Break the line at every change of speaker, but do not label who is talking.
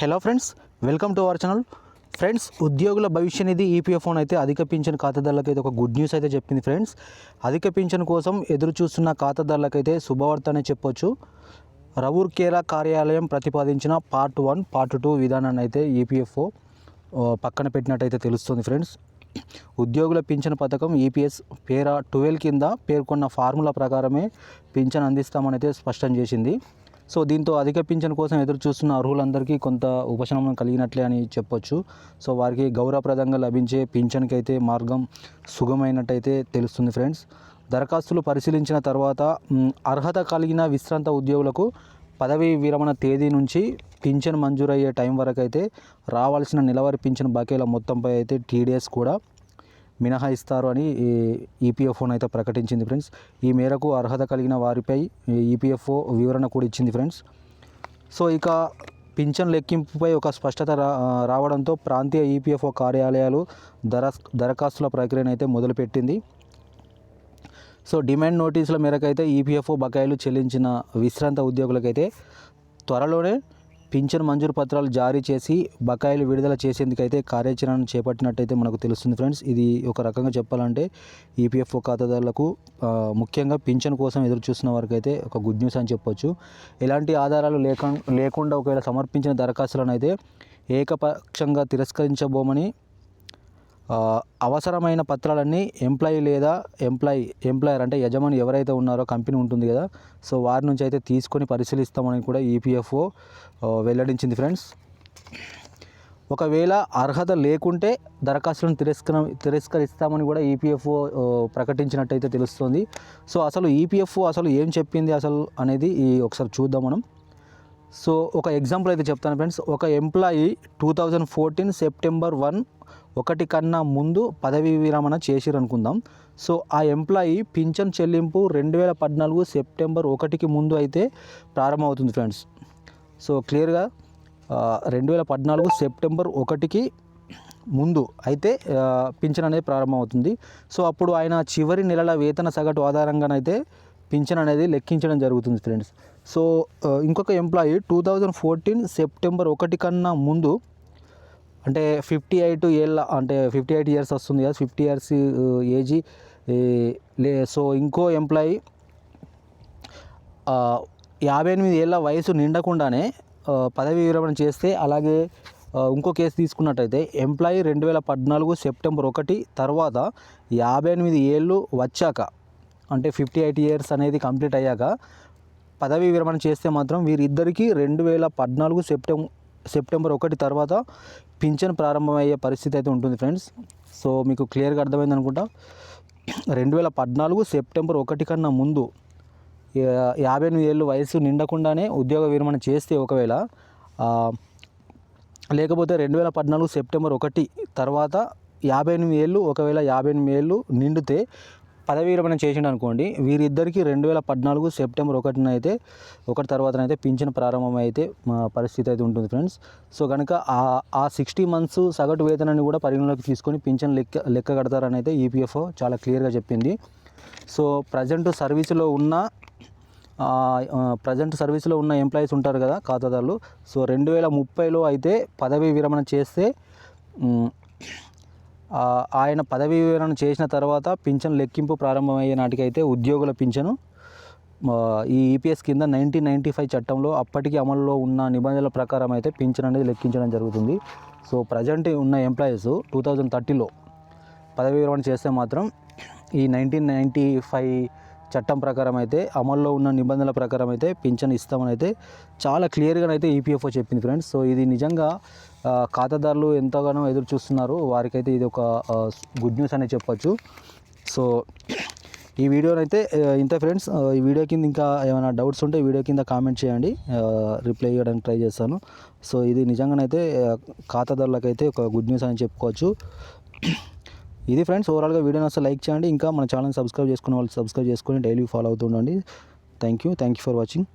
Hello friends welcome to our channel friends ఉద్యోగుల భవిష్య నిధి ఈపీఎఫ్ఓన్ అయితే అధిక పింఛన్ ఖాతాదారులకైతే ఒక గుడ్ న్యూస్ అయితే చెప్పింది ఫ్రెండ్స్. అధిక పింఛన్ కోసం ఎదురు చూస్తున్న ఖాతాదారులకైతే శుభవార్త అనే చెప్పొచ్చు. రవూర్ కార్యాలయం ప్రతిపాదించిన పార్ట్ వన్ పార్ట్ టూ విధానాన్ని అయితే ఈపీఎఫ్ఓ పక్కన పెట్టినట్టయితే తెలుస్తుంది ఫ్రెండ్స్. ఉద్యోగుల పింఛన్ పథకం ఈపీఎస్ పేరా ట్వెల్వ్ కింద పేర్కొన్న ఫార్ములా ప్రకారమే పింఛన్ అందిస్తామని అయితే స్పష్టం చేసింది. సో దీంతో అధిక పింఛన్ కోసం ఎదురు చూస్తున్న అర్హులందరికీ కొంత ఉపశమనం కలిగినట్లే అని చెప్పొచ్చు. సో వారికి గౌరవప్రదంగా లభించే పింఛన్కి అయితే మార్గం సుగమైనట్టయితే తెలుస్తుంది ఫ్రెండ్స్. దరఖాస్తులు పరిశీలించిన తర్వాత అర్హత కలిగిన విశ్రాంత ఉద్యోగులకు పదవీ విరమణ తేదీ నుంచి పింఛన్ మంజూరయ్యే టైం వరకు అయితే రావాల్సిన నెలవారీ పింఛన్ బాకీల మొత్తంపై అయితే టీడీఎస్ కూడా మినహాయిస్తారు అని ఈపీఎఫ్ఓను అయితే ప్రకటించింది ఫ్రెండ్స్. ఈ మేరకు అర్హత కలిగిన వారిపై ఈపీఎఫ్ఓ వివరణ కూడా ఇచ్చింది ఫ్రెండ్స్. సో ఇక పింఛన్ లెక్కింపుపై ఒక స్పష్టత రా రావడంతో ప్రాంతీయ ఈపీఎఫ్ఓ కార్యాలయాలు దర దరఖాస్తుల ప్రక్రియను అయితే మొదలుపెట్టింది. సో డిమాండ్ నోటీసుల మేరకు అయితే ఈపీఎఫ్ఓ బకాయిలు చెల్లించిన విశ్రాంత ఉద్యోగులకైతే త్వరలోనే పింఛన్ మంజూరు పత్రాలు జారీ చేసి బకాయిలు విడుదల చేసేందుకైతే కార్యాచరణను చేపట్టినట్టయితే మనకు తెలుస్తుంది ఫ్రెండ్స్. ఇది ఒక రకంగా చెప్పాలంటే ఈపీఎఫ్ఓ ఖాతాదారులకు ముఖ్యంగా పింఛన్ కోసం ఎదురు చూస్తున్న వారికైతే ఒక గుడ్ న్యూస్ అని చెప్పొచ్చు. ఎలాంటి ఆధారాలు లేక లేకుండా ఒకవేళ సమర్పించిన దరఖాస్తులను అయితే ఏకపక్షంగా తిరస్కరించబోమని అవసరమైన పత్రాలన్నీ ఎంప్లాయీ లేదా ఎంప్లాయీ ఎంప్లాయర్ అంటే యజమాని ఎవరైతే ఉన్నారో కంపెనీ ఉంటుంది కదా సో వారి నుంచి అయితే తీసుకొని పరిశీలిస్తామని కూడా ఈపీఎఫ్ఓ వెల్లడించింది ఫ్రెండ్స్. ఒకవేళ అర్హత లేకుంటే దరఖాస్తులను తిరస్కర తిరస్కరిస్తామని కూడా ఈపీఎఫ్ఓ ప్రకటించినట్టయితే తెలుస్తుంది. సో అసలు ఈపీఎఫ్ఓ అసలు ఏం చెప్పింది అసలు అనేది ఈ ఒకసారి చూద్దాం మనం. సో ఒక ఎగ్జాంపుల్ అయితే చెప్తాను ఫ్రెండ్స్. ఒక employee two thousand fourteen September one ఒకటి కన్నా ముందు పదవీ విరమణ చేసిరు అనుకుందాం సో ఆ ఎంప్లాయీ పింఛన్ చెల్లింపు రెండు వేల పద్నాలుగు సెప్టెంబర్ ఒకటికి ముందు అయితే ప్రారంభమవుతుంది ఫ్రెండ్స్. సో క్లియర్గా రెండు వేల పద్నాలుగు సెప్టెంబర్ ఒకటికి ముందు అయితే పింఛన్ అనేది ప్రారంభమవుతుంది. సో అప్పుడు ఆయన చివరి నెలల వేతన సగటు ఆధారంగానైతే పింఛన్ అనేది లెక్కించడం జరుగుతుంది ఫ్రెండ్స్. సో ఇంకొక employee two thousand fourteen September ఒకటి కన్నా ముందు అంటే ఫిఫ్టీ ఎయిట్ ఏళ్ళ అంటే ఫిఫ్టీ ఎయిట్ ఇయర్స్ వస్తుంది కదా ఫిఫ్టీ ఇయర్స్ ఏజీ లే సో ఇంకో ఎంప్లాయీ యాభై ఎనిమిది ఏళ్ళ వయసు నిండకుండానే పదవి పదవీ విరమణ చేస్తే అలాగే ఇంకో కేసు తీసుకున్నట్టయితే ఎంప్లాయీ రెండు వేల పద్నాలుగు సెప్టెంబర్ ఒకటి తర్వాత యాభై ఎనిమిది ఏళ్ళు వచ్చాక అంటే ఫిఫ్టీ ఎయిట్ ఇయర్స్ అనేది కంప్లీట్ అయ్యాక పదవీ విరమణ చేస్తే మాత్రం వీరిద్దరికీ రెండు వేల పద్నాలుగు సెప్టెంబర్ సెప్టెంబర్ ఒకటి తర్వాత పింఛన్ ప్రారంభమయ్యే పరిస్థితి అయితే ఉంటుంది ఫ్రెండ్స్. సో మీకు క్లియర్గా అర్థమైంది అనుకుంటా. రెండు వేల పద్నాలుగు సెప్టెంబర్ ఒకటి కన్నా ముందు యాభై ఎనిమిది ఏళ్ళు వయసు నిండకుండానే ఉద్యోగ విరమణ చేస్తే ఒకవేళ లేకపోతే రెండు వేల పద్నాలుగు సెప్టెంబర్ ఒకటి తర్వాత యాభై ఎనిమిది ఏళ్ళు ఒకవేళ యాభై ఎనిమిది ఏళ్ళు నిండితే పదవీ విరమణ చేసిండు అనుకోండి వీరిద్దరికీ రెండు వేల పద్నాలుగు సెప్టెంబర్ ఒకటిన అయితే ఒకటి తర్వాతనైతే పింఛన్ ప్రారంభం అయితే మా పరిస్థితి అయితే ఉంటుంది ఫ్రెండ్స్. సో కనుక ఆ ఆ సిక్స్టీ మంత్స్ సగటు వేతనాన్ని కూడా పరిగణలోకి తీసుకొని పింఛన్ లెక్క లెక్క కడతారని అయితే ఈపీఎఫ్ఓ చాలా క్లియర్గా చెప్పింది. సో ప్రజెంట్ సర్వీసులో ఉన్న ప్రజెంట్ సర్వీస్లో ఉన్న ఎంప్లాయీస్ ఉంటారు కదా ఖాతాదారులు. సో రెండు వేల ముప్పైలో అయితే పదవీ విరమణ చేస్తే ఆయన పదవీ విరమణ చేసిన తర్వాత పింఛన్ లెక్కింపు ప్రారంభమయ్యే నాటికైతే ఉద్యోగుల పింఛను ఈ ఈపీఎస్ కింద నైన్టీన్ నైంటీ ఫైవ్ చట్టంలో అప్పటికి అమలులో ఉన్న నిబంధనల ప్రకారం అయితే పింఛన్ అనేది లెక్కించడం జరుగుతుంది. సో ప్రజెంట్ ఉన్న ఎంప్లాయీస్ టూ థౌజండ్ థర్టీలో పదవీ విరమణ చేస్తే మాత్రం ఈ నైన్టీన్ నైంటీ ఫైవ్ చట్టం ప్రకారం అయితే అమల్లో ఉన్న నిబంధనల ప్రకారం అయితే పింఛన్ ఇస్తామని అయితే చాలా క్లియర్గా అయితే ఈపీఎఫ్ఓ చెప్పింది ఫ్రెండ్స్. సో ఇది నిజంగా ఖాతాదారులు ఎంతగానో ఎదురు చూస్తున్నారు. వారికైతే ఇది ఒక గుడ్ న్యూస్ అనే చెప్పొచ్చు. సో ఈ వీడియోనైతే ఇంత ఫ్రెండ్స్ ఈ వీడియో కింద ఇంకా ఏమైనా డౌట్స్ ఉంటే వీడియో కింద కామెంట్ చేయండి. రిప్లై చేయడానికి ట్రై చేస్తాను. సో ఇది నిజంగానైతే ఖాతాదారులకైతే ఒక గుడ్ న్యూస్ అని చెప్పుకోవచ్చు. ఇది ఫ్రెండ్స్ ఓవరాల్గా వీడియోని అసలు లైక్ చేయండి. ఇంకా మన ఛానల్ సబ్స్క్రైబ్ చేసుకున్న వాళ్ళు సబ్స్క్రైబ్ చేసుకొని daily follow అవుతుండండి thank you thank you for watching